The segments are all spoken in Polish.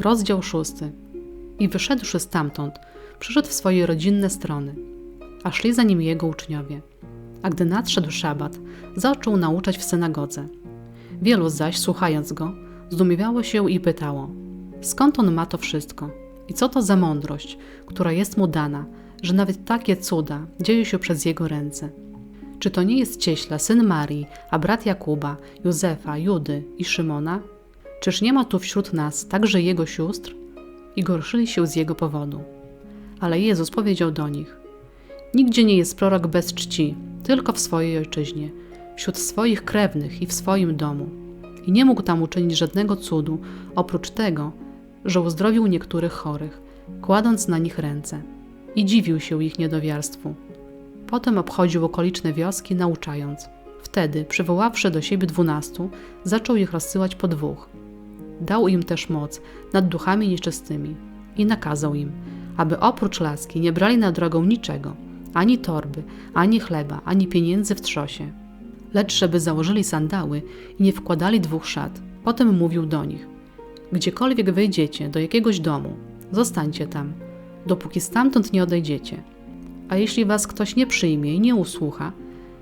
Rozdział szósty. I wyszedłszy stamtąd, przyszedł w swoje rodzinne strony, a szli za nim jego uczniowie. A gdy nadszedł szabat, zaczął nauczać w synagodze. Wielu zaś, słuchając go, zdumiewało się i pytało: Skąd on ma to wszystko? I co to za mądrość, która jest mu dana, że nawet takie cuda dzieją się przez jego ręce? Czy to nie jest cieśla, syn Marii, a brat Jakuba, Józefa, Judy i Szymona? Czyż nie ma tu wśród nas także jego sióstr? I gorszyli się z jego powodu. Ale Jezus powiedział do nich: Nigdzie nie jest prorok bez czci, tylko w swojej ojczyźnie, wśród swoich krewnych i w swoim domu. I nie mógł tam uczynić żadnego cudu, oprócz tego, że uzdrowił niektórych chorych, kładąc na nich ręce. I dziwił się ich niedowiarstwu. Potem obchodził okoliczne wioski, nauczając. Wtedy, przywoławszy do siebie dwunastu, zaczął ich rozsyłać po dwóch. Dał im też moc nad duchami nieczystymi i nakazał im, aby oprócz laski nie brali na drogę niczego, ani torby, ani chleba, ani pieniędzy w trzosie, lecz żeby założyli sandały i nie wkładali dwóch szat. Potem mówił do nich: Gdziekolwiek wejdziecie do jakiegoś domu, zostańcie tam, dopóki stamtąd nie odejdziecie. A jeśli was ktoś nie przyjmie i nie usłucha,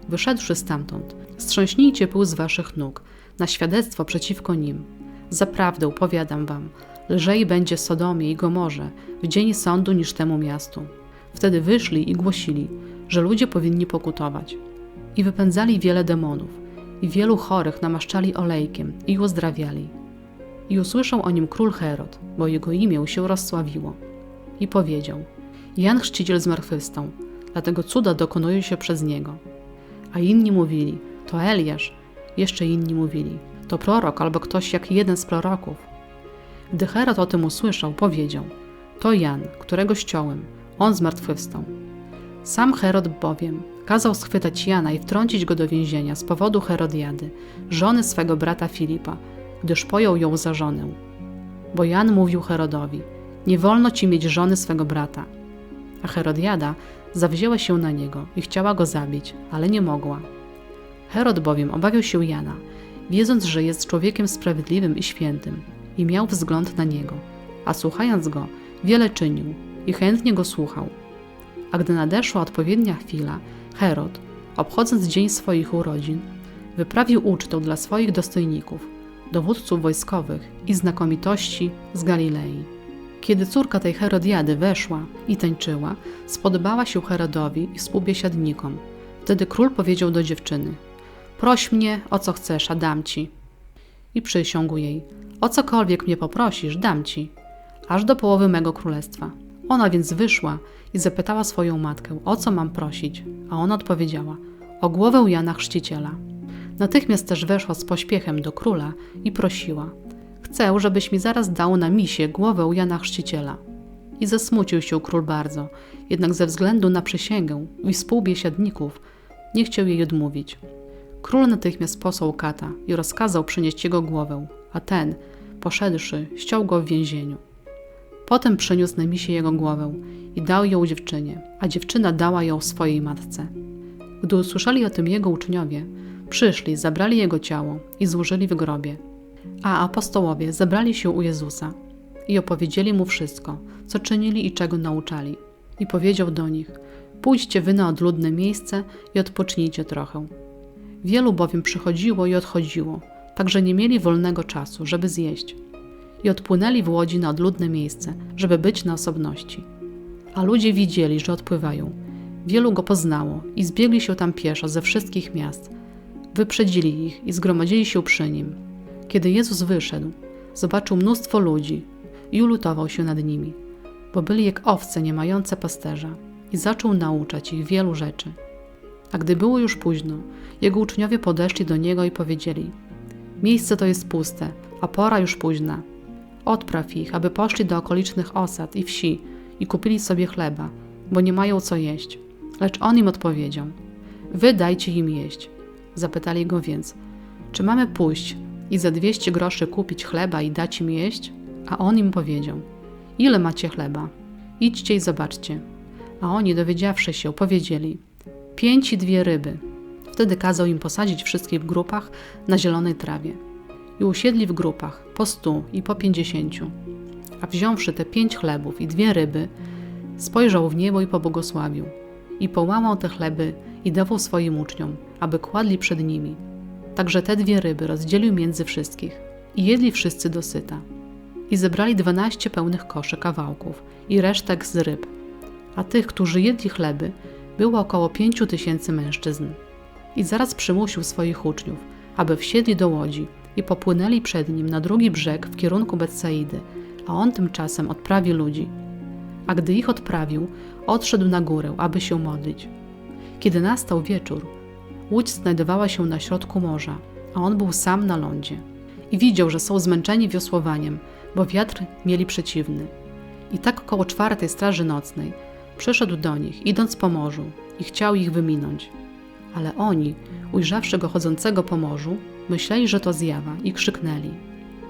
wyszedłszy stamtąd, strząśnijcie pył z waszych nóg na świadectwo przeciwko nim. Zaprawdę powiadam wam, lżej będzie Sodomie i Gomorze w dzień sądu niż temu miastu. Wtedy wyszli i głosili, że ludzie powinni pokutować. I wypędzali wiele demonów, i wielu chorych namaszczali olejkiem i uzdrawiali. I usłyszał o nim król Herod, bo jego imię się rozsławiło. I powiedział: Jan Chrzciciel zmartwychwstał, dlatego cuda dokonują się przez niego. A inni mówili: To Eliasz. Jeszcze inni mówili: To prorok albo ktoś jak jeden z proroków. Gdy Herod o tym usłyszał, powiedział: To Jan, którego ściąłem, on zmartwychwstał. Sam Herod bowiem kazał schwytać Jana i wtrącić go do więzienia z powodu Herodiady, żony swego brata Filipa, gdyż pojął ją za żonę. Bo Jan mówił Herodowi: Nie wolno ci mieć żony swego brata. A Herodiada zawzięła się na niego i chciała go zabić, ale nie mogła. Herod bowiem obawiał się Jana, wiedząc, że jest człowiekiem sprawiedliwym i świętym, i miał wzgląd na niego, a słuchając go, wiele czynił i chętnie go słuchał. A gdy nadeszła odpowiednia chwila, Herod, obchodząc dzień swoich urodzin, wyprawił ucztę dla swoich dostojników, dowódców wojskowych i znakomitości z Galilei. Kiedy córka tej Herodiady weszła i tańczyła, spodobała się Herodowi i współbiesiadnikom. Wtedy król powiedział do dziewczyny: Proś mnie, o co chcesz, a dam ci. I przysiągł jej: O cokolwiek mnie poprosisz, dam ci, aż do połowy mego królestwa. Ona więc wyszła i zapytała swoją matkę, o co mam prosić, a ona odpowiedziała: O głowę Jana Chrzciciela. Natychmiast też weszła z pośpiechem do króla i prosiła: Chcę, żebyś mi zaraz dał na misie głowę Jana Chrzciciela. I zasmucił się król bardzo, jednak ze względu na przysięgę i współbiesiadników nie chciał jej odmówić. Król natychmiast posłał kata i rozkazał przynieść jego głowę, a ten, poszedłszy, ściął go w więzieniu. Potem przyniósł na misie jego głowę i dał ją dziewczynie, a dziewczyna dała ją swojej matce. Gdy usłyszeli o tym jego uczniowie, przyszli, zabrali jego ciało i złożyli w grobie. A apostołowie zebrali się u Jezusa i opowiedzieli mu wszystko, co czynili i czego nauczali. I powiedział do nich: Pójdźcie wy na odludne miejsce i odpocznijcie trochę. Wielu bowiem przychodziło i odchodziło, także nie mieli wolnego czasu, żeby zjeść. I odpłynęli w łodzi na odludne miejsce, żeby być na osobności. A ludzie widzieli, że odpływają. Wielu go poznało i zbiegli się tam pieszo ze wszystkich miast. Wyprzedzili ich i zgromadzili się przy nim. Kiedy Jezus wyszedł, zobaczył mnóstwo ludzi i ulutował się nad nimi, bo byli jak owce nie mające pasterza i zaczął nauczać ich wielu rzeczy. A gdy było już późno, jego uczniowie podeszli do niego i powiedzieli: Miejsce to jest puste, a pora już późna. Odpraw ich, aby poszli do okolicznych osad i wsi i kupili sobie chleba, bo nie mają co jeść. Lecz on im odpowiedział: Wy dajcie im jeść. Zapytali go więc: Czy mamy pójść i za dwieście groszy kupić chleba i dać im jeść? A on im powiedział: Ile macie chleba? Idźcie i zobaczcie. A oni, dowiedziawszy się, powiedzieli: Pięć i dwie ryby. Wtedy kazał im posadzić wszystkich w grupach na zielonej trawie. I usiedli w grupach, po stu i po pięćdziesięciu. A wziąwszy te pięć chlebów i dwie ryby, spojrzał w niebo i pobłogosławił. I połamał te chleby i dawał swoim uczniom, aby kładli przed nimi. Także te dwie ryby rozdzielił między wszystkich i jedli wszyscy dosyta. I zebrali dwanaście pełnych koszy kawałków i resztek z ryb, a tych, którzy jedli chleby, było około pięciu tysięcy mężczyzn. I zaraz przymusił swoich uczniów, aby wsiedli do łodzi i popłynęli przed nim na drugi brzeg w kierunku Betsaidy, a on tymczasem odprawi ludzi. A gdy ich odprawił, odszedł na górę, aby się modlić. Kiedy nastał wieczór, łódź znajdowała się na środku morza, a on był sam na lądzie. I widział, że są zmęczeni wiosłowaniem, bo wiatr mieli przeciwny. I tak około czwartej straży nocnej przyszedł do nich, idąc po morzu, i chciał ich wyminąć. Ale oni, ujrzawszy go chodzącego po morzu, myśleli, że to zjawa i krzyknęli.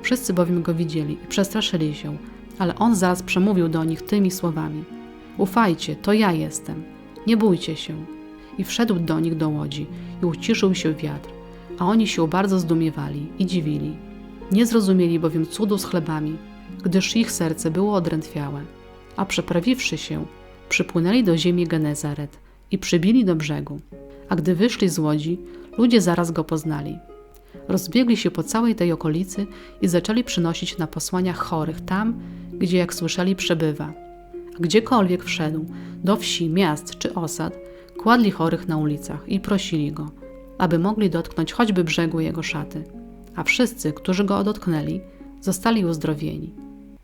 Wszyscy bowiem go widzieli i przestraszyli się, ale on zaraz przemówił do nich tymi słowami: Ufajcie, to ja jestem, nie bójcie się. I wszedł do nich do łodzi i uciszył się wiatr, a oni się bardzo zdumiewali i dziwili. Nie zrozumieli bowiem cudu z chlebami, gdyż ich serce było odrętwiałe. A przeprawiwszy się, przypłynęli do ziemi Genezaret i przybili do brzegu. A gdy wyszli z łodzi, ludzie zaraz go poznali. Rozbiegli się po całej tej okolicy i zaczęli przynosić na posłaniach chorych tam, gdzie, jak słyszeli, przebywa. A gdziekolwiek wszedł, do wsi, miast czy osad, kładli chorych na ulicach i prosili go, aby mogli dotknąć choćby brzegu jego szaty. A wszyscy, którzy go dotknęli, zostali uzdrowieni.